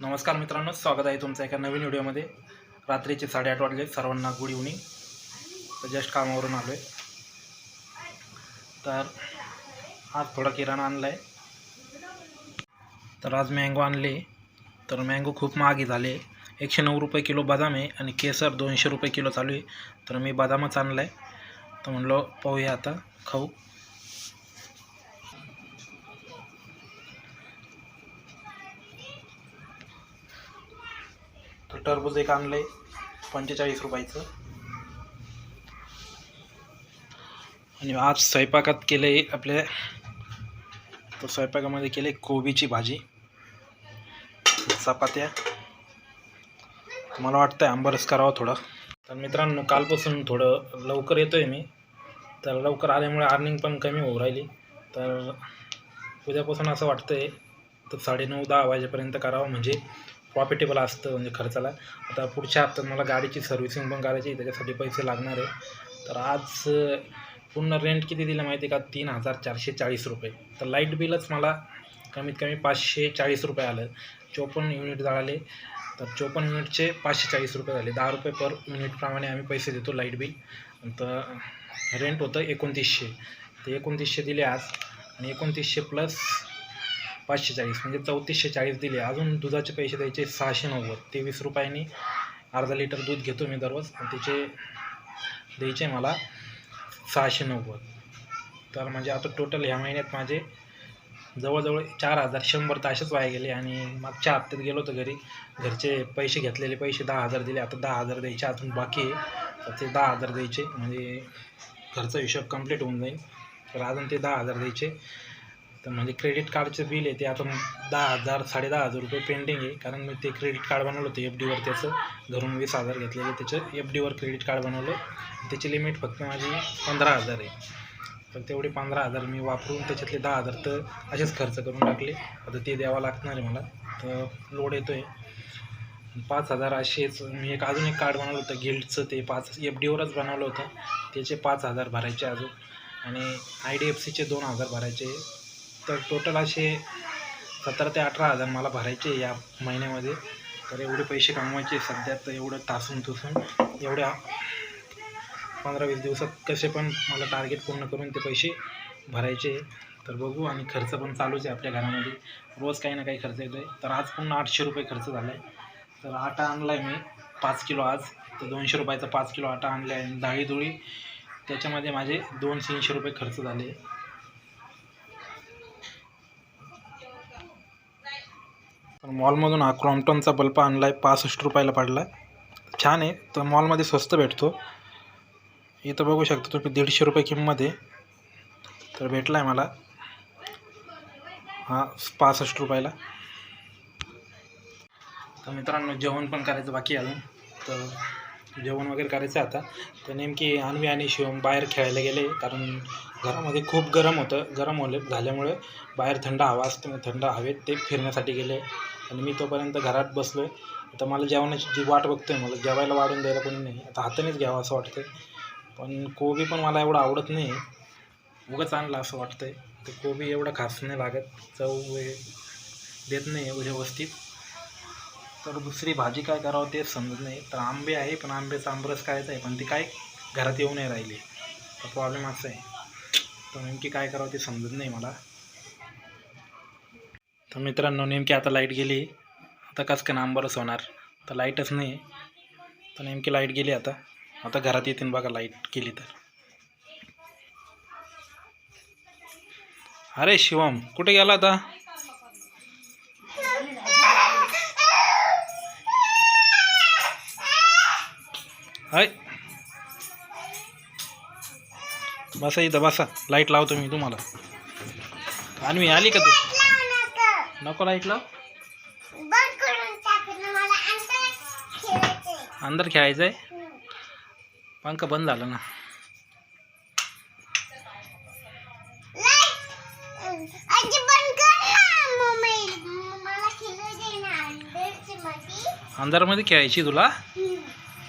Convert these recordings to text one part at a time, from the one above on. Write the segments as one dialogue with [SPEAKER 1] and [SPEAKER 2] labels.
[SPEAKER 1] नमस्कार मित्रांनो स्वागत आहे तुमचं एका नवीन व्हिडिओमध्ये. रात्रीचे साडेआठ वाजले सर्वांना गुड इव्हनिंग तर जस्ट कामावरून आलो आहे तर आज थोडा किराणा आणला आहे तर आज मँगो आणले. तर मँगो खूप महागे झाले. एकशे नऊ रुपये किलो बदाम आहे आणि केसर दोनशे रुपये किलो चालू आहे. तर मी बदामच आणला आहे तर म्हणलो पाहूया आता खाऊ. टरबूज एक आणलं आहे पंचेचाळीस रुपयाचं. आणि आज स्वयंपाकात केलं आहे आपल्या तर स्वयंपाकामध्ये केले कोबीची भाजी चपात्या. मला वाटतं आंबरस करावं थोडं. तर मित्रांनो कालपासून थोडं लवकर येतो आहे मी. तर लवकर आल्यामुळे अर्निंग पण कमी होऊ राहिली. तर उद्यापासून असं वाटतं आहे तर साडेनऊ दहा वाजेपर्यंत करावं म्हणजे प्रॉफिटेबल असतं म्हणजे खर्चाला. आता पुढच्या हप्त्यात मला गाडीची सर्व्हिसिंग पण करायची त्याच्यासाठी पैसे लागणार आहे. तर आज पूर्ण रेंट किती दिलं माहिती आहे का? तीन हजार चारशे चाळीस रुपये. तर लाइट बिलच मला कमीत कमी पाचशे चाळीस रुपये आलं. चोपन्न युनिट झाले. तर चोपन्न युनिटचे पाचशे चाळीस रुपये झाले. दहा रुपये पर युनिटप्रमाणे आम्ही पैसे देतो लाइट बिल तर रेंट होतं एकोणतीसशे. ते एकोणतीसशे दिले आज. आणि एकोणतीसशे प्लस पाचशे चाळीस म्हणजे चौतीसशे चाळीस दिले. अजून दुधाचे पैसे द्यायचे सहाशे नव्वद. तेवीस रुपयांनी अर्धा लिटर दूध घेतो मी दररोज आणि त्याचे द्यायचे मला सहाशे नव्वद. तर म्हणजे आता टोटल ह्या महिन्यात माझे जवळजवळ चार हजार शंभर तर असेच वाया गेले आणि मागच्या हप्त्यात गेलो होतो घरी. घरचे पैसे घेतलेले पैसे दहा हजार दिले. आता दहा हजार द्यायचे अजून बाकी आहे. तर ते दहा हजार द्यायचे. म्हणजे घरचा हिशोब कंप्लीट होऊन जाईल. तर अजून ते दहा हजार द्यायचे. तर म्हणजे क्रेडिट कार्डचं बिल आहे ते आता दहा हजार साडे दहा हजार रुपये पेंडिंग आहे. कारण मी ते क्रेडिट कार्ड बनवलं होतं एफ डीवर त्याचं. घरून वीस हजार घेतलेलं त्याचं. एफ डीवर क्रेडिट कार्ड बनवलं. त्याची लिमिट फक्त माझी पंधरा हजार आहे. तर तेवढे पंधरा हजार मी वापरून त्याच्यातले दहा हजार तर असेच खर्च करून टाकले. आता ते द्यावं लागणार आहे मला. तर लोड येतो आहे पाच हजार असेच मी एक अजून एक कार्ड बनवलं होतं गिल्डचं ते पाच एफ डीवरच बनवलं होतं. त्याचे पाच हजार भरायचे अजून. आणि आय डी एफ सीचे दोन हजार भरायचे. तर टोटल असे सतरा ते अठरा हजार मला भरायचे या महिन्यामध्ये. तर एवढे पैसे कमवायचे सध्या तर एवढं तासून तुसून. एवढ्या पंधरा वीस दिवसात कसे पण मला टार्गेट पूर्ण करून ते पैसे भरायचे. तर बघू आणि खर्च पण चालूच आहे आपल्या घरामध्ये. रोज काही ना काही खर्च येतो आहे तर आज पुन्हा आठशे रुपये खर्च झाला आहे तर आटा आणला आहे मी पाच किलो आज. तर दोनशे रुपयाचा पाच किलो आटा आणला आहे आणि डाळी त्याच्यामध्ये माझे दोन तीनशे रुपये खर्च झाले. पण मॉलमधून हा क्रॉम्प्टनचा बल्ब आणला आहे पासष्ट रुपयाला पडला आहे छान आहे तर मॉलमध्ये स्वस्त भेटतो. इथं बघू शकता तुम्ही दीडशे रुपये किंमत आहे. तर भेटला आहे मला. हा पासष्ट रुपयाला. तर मित्रांनो जेवण पण करायचं बाकी अजून. तर जेवण वगैरे करायचं आहे आता. तर नेमकी अन्वी आणि शिवम बाहेर खेळायला गेले कारण घरामध्ये खूप गरम होतं. गरम होले झाल्यामुळे बाहेर थंड हवा असते थंड हवेत ते फिरण्यासाठी गेले. आणि मी तोपर्यंत घरात बसलो आहे आता मला जेवणाची जी वाट बघतो आहे मला जेवायला वाढून द्यायला कोणी नाही. आता हातानेच घ्यावं असं वाटतं पण कोबी पण मला एवढं आवडत नाही. उगाच आणलं असं वाटतंय. तर कोबी एवढं खास नाही लागत. चव वगैरे देत नाही व्यवस्थित. तर दुसरी भाजी काय करावं तेच समजत नाही. तर आंबे आहे पण आंब्याचा आंबरस करायचा आहे पण ती काय घरात येऊ नाही राहिली. तर प्रॉब्लेम असा आहे. तर नेमकी काय करावं ते समजत नाही मला. तर मित्रांनो नेमकी आता लाइट गेली. आता कस काय आंबरस होणार? तर लाईटच नाही. आहे तर नेमकी लाइट गेली आता. आता घरात येतील बघा लाइट गेली तर. अरे शिवम कुठे गेला आता? हाय बसा इथं बसा. लाइट लावतो मी तुम्हाला. आणि मी आली का तू? नको लाइट लाव. अंदर खेळायचं आहे पंख बंद झालं ना. अंधारामध्ये खेळायची तुला?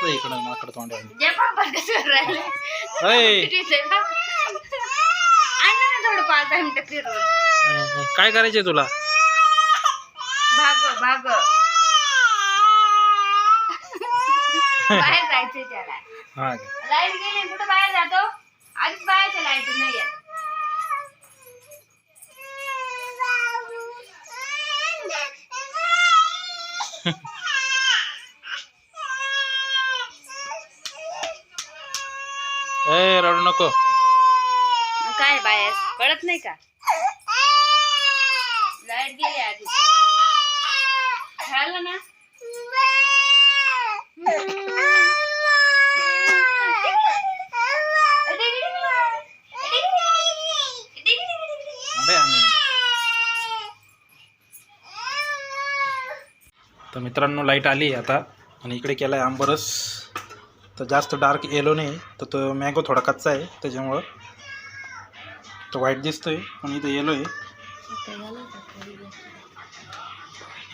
[SPEAKER 1] दिसतंय इकडं माकड तोंडावर
[SPEAKER 2] जे पापा कसं राहिले
[SPEAKER 1] अय
[SPEAKER 2] आणलं ना थोडं पाच दहा मिनिटं फिरून
[SPEAKER 1] काय करायचंय तुला
[SPEAKER 2] भाग भाग बाहेर जायचंय त्याला
[SPEAKER 1] हा
[SPEAKER 2] लाइट गेली कुठं बाहेर जातो आधीच बाहेरच्या लाइट नाही
[SPEAKER 1] ए रडू नको.
[SPEAKER 2] काय बाहेर कळत नाही का? लाइट गेली आधी. झालं ना?
[SPEAKER 1] तर मित्रांनो लाइट आली आता. आणि इकडे केला आहे आंबरस. तर जास्त डार्क येलो नाही तर तो मँगो थोडा कच्चा आहे त्याच्यामुळं तो व्हाईट दिसतोय पण इथं येलो आहे.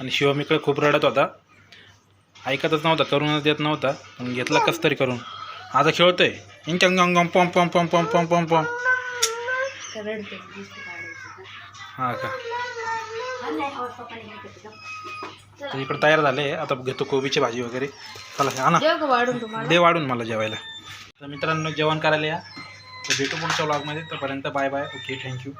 [SPEAKER 1] आणि शिवम इकडे खूप रडत होता. ऐकतच नव्हता करूनच देत नव्हता पण घेतला कस तरी करून. आता खेळतोय. इंचंग पम पम पम पम पम पम पम. हा का? तर इकडे तयार झाले. आता घेतो कोबीची भाजी वगैरे. चला हा ना
[SPEAKER 2] वाढून तुम्हाला.
[SPEAKER 1] दे वाढून मला जेवायला. तर मित्रांनो जेवण करायला या. तर भेटू पुढच्या व्लॉगमध्ये तोपर्यंत बाय बाय. Okay thank you